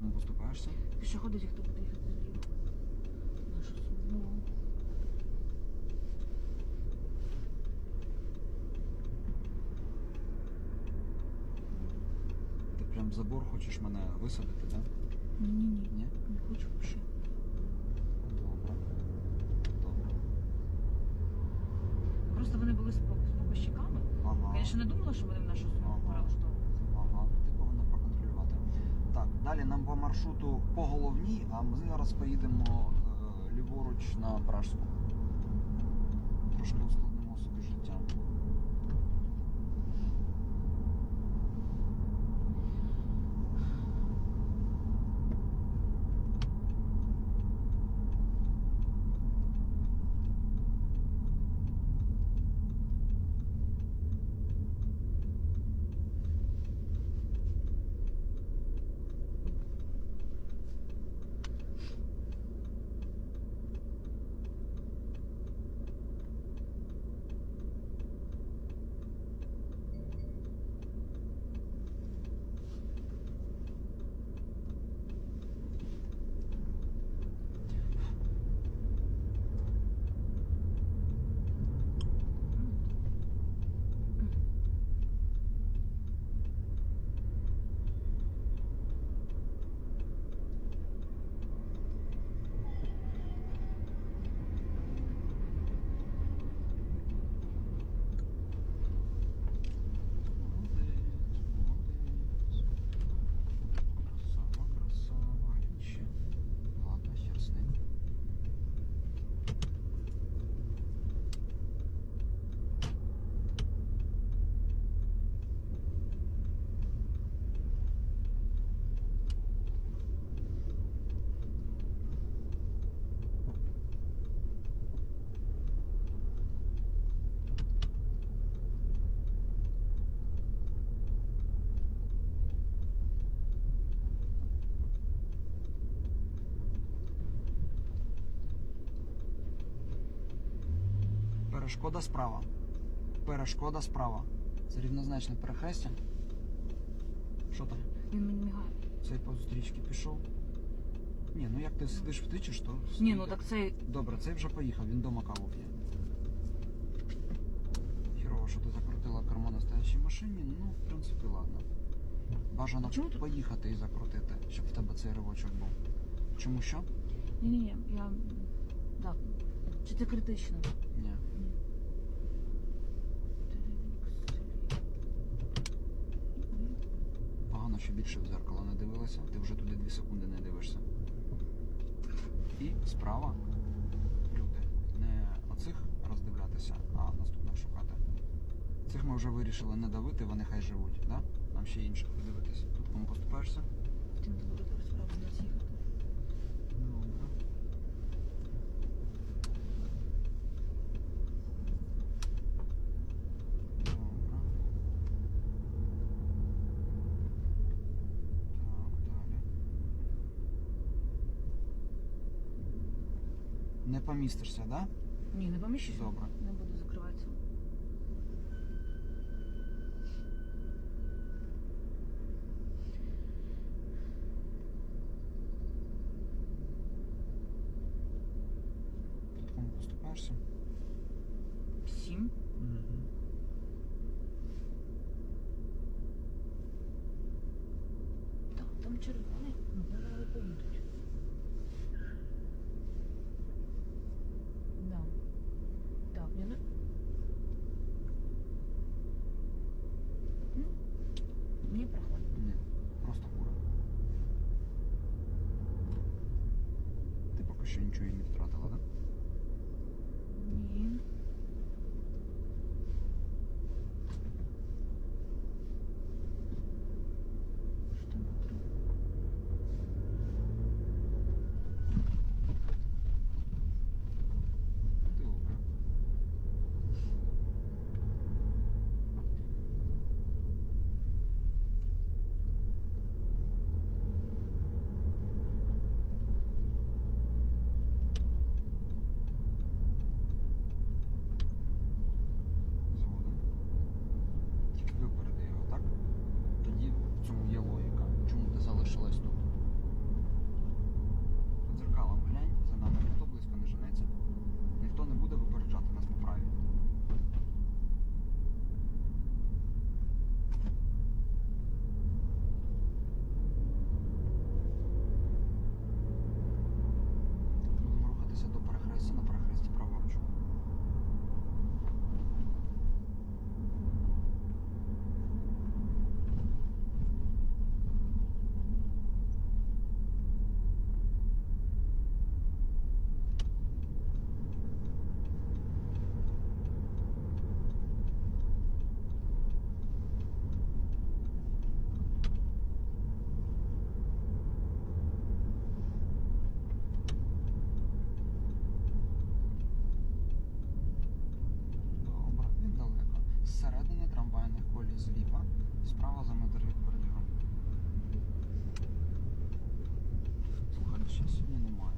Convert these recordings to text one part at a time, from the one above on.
кому поступаєшся? Пішоходи, ті, хто буде їхати зліва. Нашу смугу. Ти прям забор хочеш мене висадити, так? Ні-ні-ні. Ні? Не хочу ще. Добре. Добре. Просто вони були з покощиками. Ага. Звісно, не думала, що вони в нашу смугу Ага. перелаштовувати. Ага, ти повинна проконтролювати. Так, далі нам по маршруту по головній, а ми зараз поїдемо е, ліворуч на Пражську. Трошки Перешкода справа. Перешкода справа. Це рівнозначне перехрестя. Що там? Він мені мігає. Цей по зустрічці пішов. Ні, ну як ти сидиш втичиш, то. Ні, ну так це Добре, цей вже поїхав, він дома каву п'є. Хірово, що ти закрутила кермо на стоячій машині, ну, в принципі, ладно. Бажано Чому тут- поїхати і закрутити, щоб в тебе цей ривочок був. Чому що? Ні-ні-ні, я. Чи це критично? Ні. Погано, що більше в зеркало не дивилася, ти вже туди 2 секунди не дивишся. І справа, люди, не оцих роздивлятися, а наступних шукати. Цих ми вже вирішили не давити, вони хай живуть, да? Нам ще інших подивитися. Тут кому поступаєшся? Тим зараз справді не з'їхати. Не помістишся, да? Ні, не поміщусь. Добре. Не буду закриватися. Тут кому поступаєшся? Сім. Угу. Так, там червоний. Ну, вони поїдуть. үчүнчү брнч үйдеп тур аталадын далі зліва, справа за від бордюру. Слухай, ще сьогодні немає.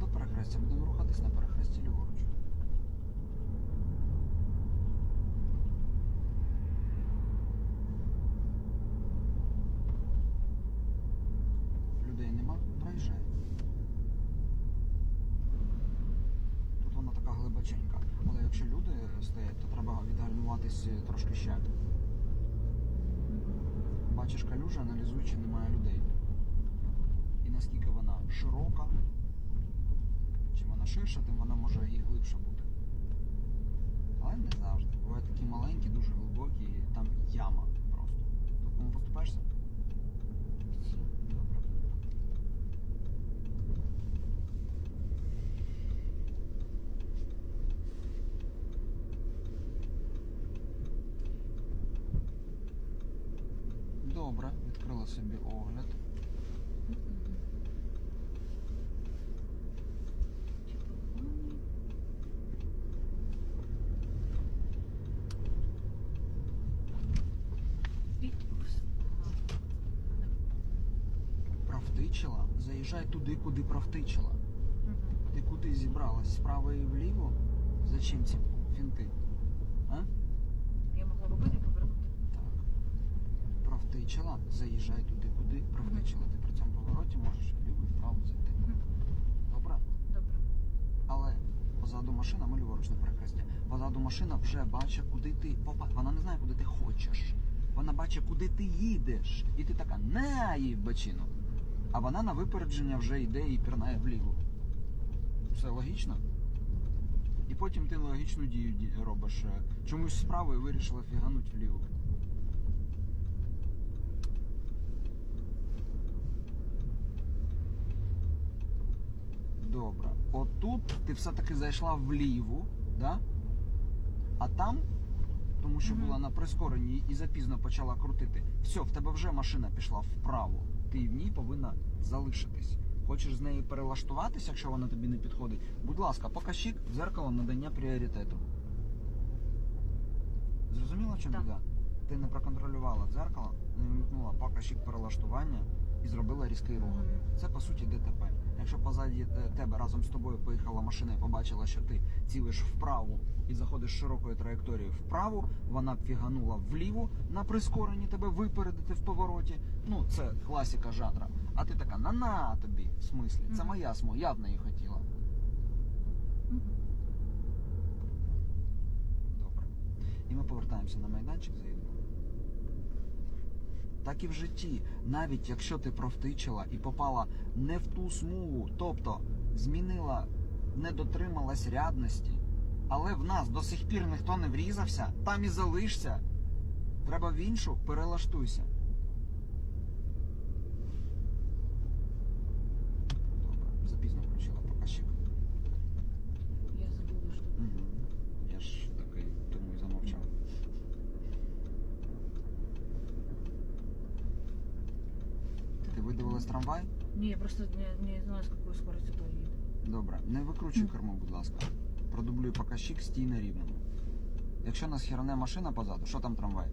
До перехрестя будемо рухатись на перехресті ліворуч. Людей нема. Тут вона така глибоченька. Але якщо люди стоять, то треба відгальмуватись трошки ще. Бачиш калюжа, аналізуй, чи немає людей. І наскільки вона широка. Чим вона ширша, тим вона може і глибша бути. Але не завжди. Бувають такі маленькі, дуже глибокі, і там яма просто. Тут кому поступаєшся? Добре. Відкрила собі огляд. Правтичила, заїжджай туди, куди правтичила. Ти куди зібралась? Справа і вліво? Зачем ці фінти? Правтичила, заїжджай туди, куди правтичила. Ти при цьому повороті можеш вліво і вправо зайти. Добре? Добре. Але позаду машина, ми ліворуч на перехресті. Позаду машина вже бачить, куди ти попа. Вона не знає, куди ти хочеш. Вона бачить, куди ти їдеш. І ти така на їй в бочину. А вона на випередження вже йде і пірнає вліво. Все логічно? І потім ти логічну дію робиш. Чомусь справа і вирішила фігануть вліво. Добре. Отут ти все-таки зайшла вліво, да? а там, тому що Мгм. була на прискоренні і запізно почала крутити, все, в тебе вже машина пішла вправо. Ти в ній повинна залишитись. Хочеш з нею перелаштуватися, якщо вона тобі не підходить? Будь ласка, покажіть дзеркало надання пріоритету. Зрозуміла, в чому Так. біда? Ти не проконтролювала дзеркало, не вмикнула покажіть перелаштування і зробила різкий рух. Це по суті ДТП. Якщо позаді е, тебе разом з тобою поїхала машина і побачила, що ти цілиш вправо і заходиш широкою траєкторією вправо, вона б фіганула вліво на прискоренні тебе випередити в повороті. Ну, це класика жанра. А ти така на на тобі, в смислі. Це моя смуга, я б неї хотіла. Добре. І ми повертаємося на майданчик. Так і в житті, навіть якщо ти провтичила і попала не в ту смугу, тобто змінила, не дотрималась рядності, але в нас до сих пір ніхто не врізався, там і залишся. Треба в іншу, перелаштуйся. Добре, запізно включила показчик. Я забула, что... Угу. Я ж такий, тому і замовчав. Ти трамвай? Ні, я просто не, не знаю, з якою скоростю то едет. Добре, не викручуй кермо, будь ласка. Продублюй показчик, стій на рівному. Якщо нас херне машина позаду, що там трамвай?